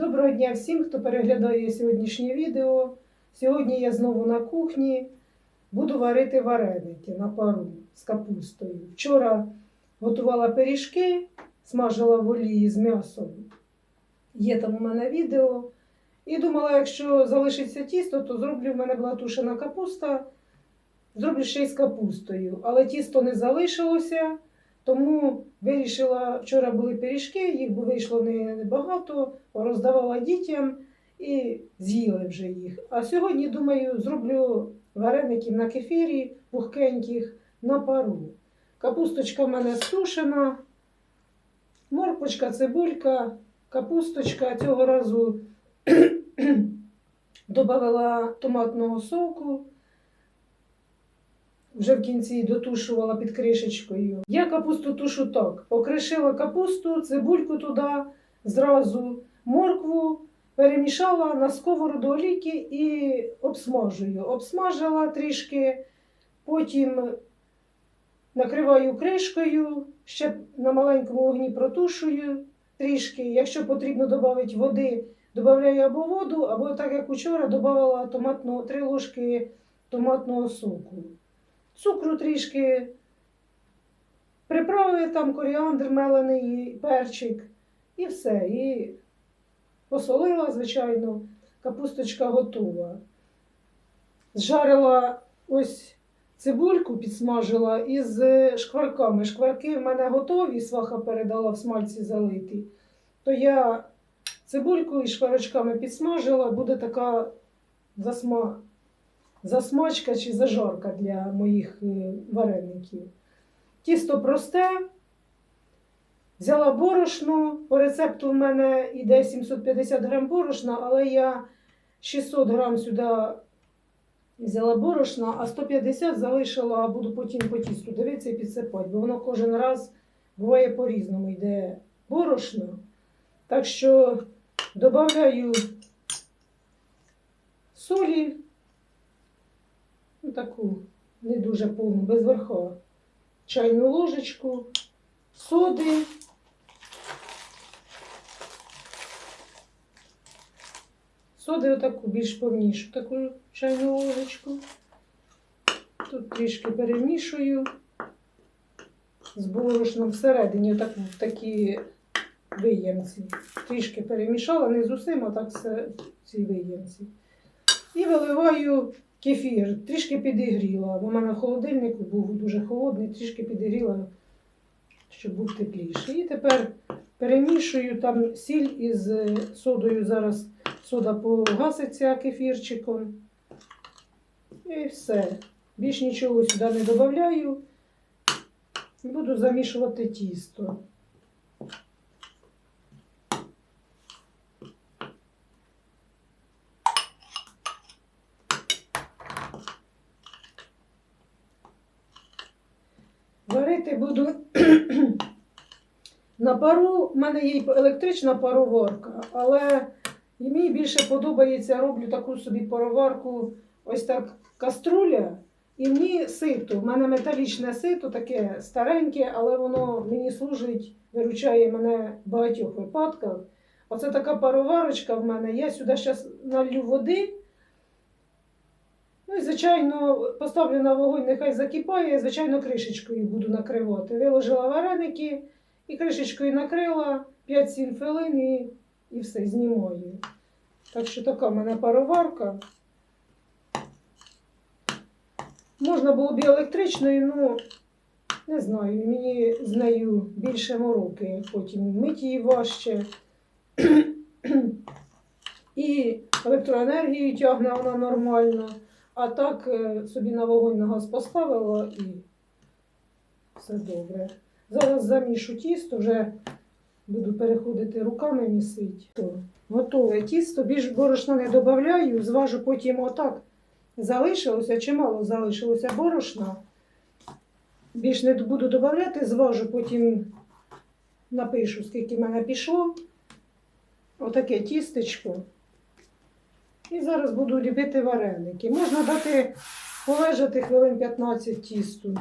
Доброго дня всім, хто переглядає сьогоднішнє відео. Сьогодні я знову на кухні буду варити вареники на пару з капустою. Вчора готувала пиріжки, смажила в олії з м'ясом. Є там у мене відео. І думала, якщо залишиться тісто, то зроблю в мене була тушена капуста, зроблю ще й з капустою. Але тісто не залишилося. Тому вирішила, вчора були пиріжки, їх вийшло не- небагато, роздавала дітям і з'їли вже їх. А сьогодні, думаю, зроблю вареників на кефірі, пухкеньких, на пару. Капусточка в мене стушена, морпочка, цибулька, капусточка. Цього разу додала томатного соку. Вже в кінці дотушувала під кришечкою. Я капусту тушу так. Покришила капусту, цибульку туди, зразу моркву, перемішала на сковороду олійки і обсмажую. Обсмажила трішки, потім накриваю кришкою, ще на маленькому вогні протушую трішки. Якщо потрібно додати води, додаю або воду, або так як учора, додавала 3 ложки томатного соку цукру трішки, приправи там коріандр мелений, перчик і все. І посолила, звичайно, капусточка готова. Зжарила ось цибульку, підсмажила із шкварками. Шкварки в мене готові, сваха передала в смальці залиті. То я цибульку із шкварочками підсмажила, буде така засма засмачка чи зажарка для моїх е, вареників. Тісто просте. Взяла борошно. По рецепту в мене йде 750 грам борошна, але я 600 грам сюди взяла борошна, а 150 залишила, а буду потім по тісту дивитися і підсипати, бо воно кожен раз буває по-різному йде борошно. Так що додаю солі. Ну, таку не дуже повну, без верха. Чайну ложечку, соди. Соди отаку більш повнішу, таку чайну ложечку. Тут трішки перемішую з борошном всередині, отак, в такі виємці. Трішки перемішала, не з усім, а так цій виємці. І виливаю кефір, трішки підігріла. бо У мене в холодильнику був дуже холодний, трішки підігріла, щоб був тепліший. І тепер перемішую там сіль із е, содою. Зараз сода погаситься кефірчиком. І все. Більш нічого сюди не додаю. Буду замішувати тісто. Варити буду на пару. У мене є електрична пароварка, але мені більше подобається, роблю таку собі пароварку, ось так каструля. І мені сито. У мене металічне сито, таке стареньке, але воно мені служить, виручає мене в багатьох випадках. Оце така пароварочка в мене. Я сюди зараз налью води. Ну і, звичайно, поставлю на вогонь, нехай закипає, звичайно, кришечкою буду накривати. Виложила вареники і кришечкою накрила 5-7 хвилин і, і все, знімаю. Так що така в мене пароварка. Можна було б і електричною, ну не знаю, мені з нею більше мороки. Потім мить її важче. І електроенергію тягне вона нормально. А так е, собі на вогонь на газ поставила і все добре. Зараз замішу тісто, вже буду переходити руками місити. Готове тісто, більш борошна не додаю, зважу потім отак. Залишилося, чимало залишилося борошна. Більш не буду додавати, зважу, потім напишу, скільки в мене пішло. Отаке тістечко. І зараз буду ліпити вареники. Можна дати полежати хвилин 15 тісту.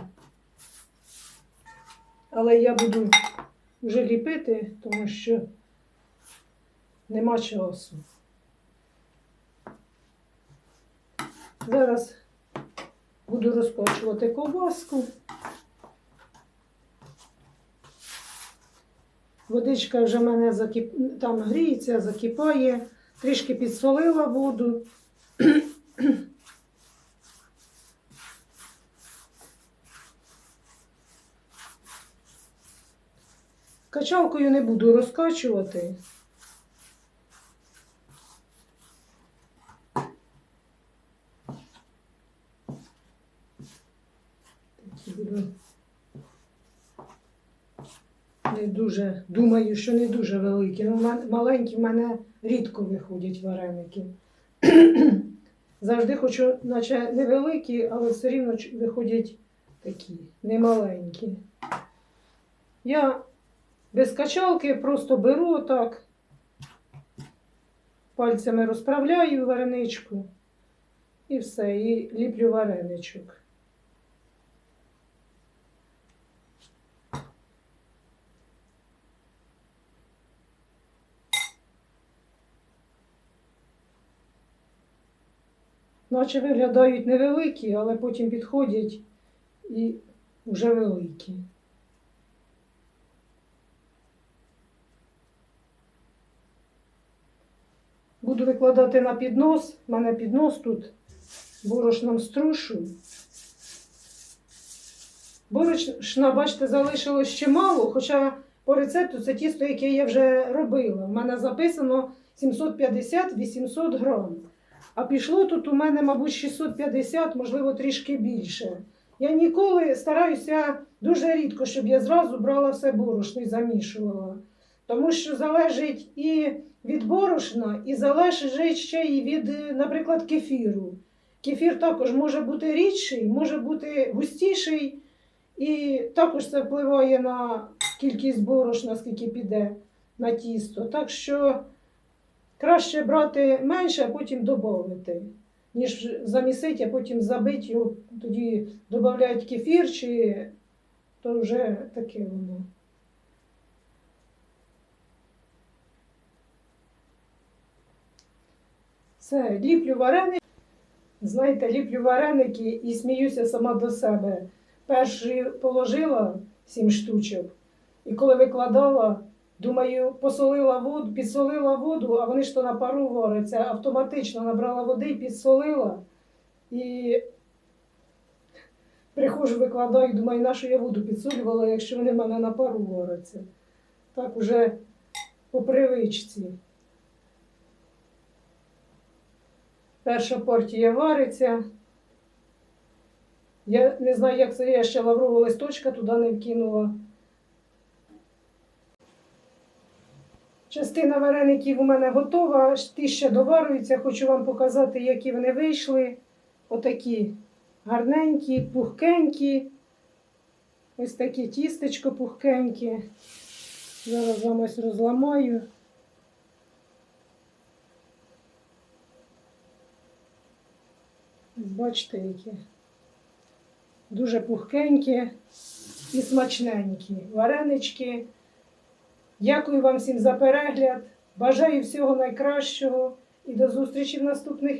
Але я буду вже ліпити, тому що нема часу. Зараз буду розкочувати ковбаску. Водичка вже в мене закип... там гріється, закипає, трішки підсолила воду. Качалкою не буду розкачувати. Такі буду. Не дуже, думаю, що не дуже великі. Ну, маленькі в мене рідко виходять вареники. Завжди хочу, наче невеликі, але все рівно виходять такі, немаленькі. Я без качалки просто беру отак, пальцями розправляю вареничку і все, і ліплю вареничок. Наче виглядають невеликі, але потім підходять і вже великі. Буду викладати на піднос. У мене піднос тут борошном струшу. Борошна, бачите, залишилось ще мало, хоча по рецепту це тісто, яке я вже робила. У мене записано 750-800 грам. А пішло тут у мене, мабуть, 650, можливо, трішки більше. Я ніколи стараюся дуже рідко, щоб я зразу брала все борошно і замішувала. Тому що залежить і від борошна, і залежить ще і від, е, наприклад, кефіру. Кефір також може бути рідший, може бути густіший, і також це впливає на кількість борошна, скільки піде на тісто. Так що краще брати менше, а потім додати, ніж замісити, а потім забити його, тоді додають кефір, чи то вже таке воно. Все, ліплю вареники. Знаєте, ліплю вареники і сміюся сама до себе. Перший положила сім штучок, і коли викладала, думаю, посолила воду, підсолила воду, а вони ж то на пару варяться, автоматично набрала води, підсолила. І приходжу, викладаю, думаю, на що я воду підсолювала, якщо вони в мене на пару варяться. Так уже по привичці. Перша партія вариться. Я не знаю, як це я ще лаврового листочка туди не вкинула. Частина вареників у мене готова, ті ще доварюються. Хочу вам показати, які вони вийшли. Отакі гарненькі, пухкенькі. Ось таке тістечко пухкеньке. Зараз вам ось розламаю. Бачите, які. Дуже пухкенькі і смачненькі. Варенички. Дякую вам всім за перегляд. Бажаю всього найкращого і до зустрічі в наступних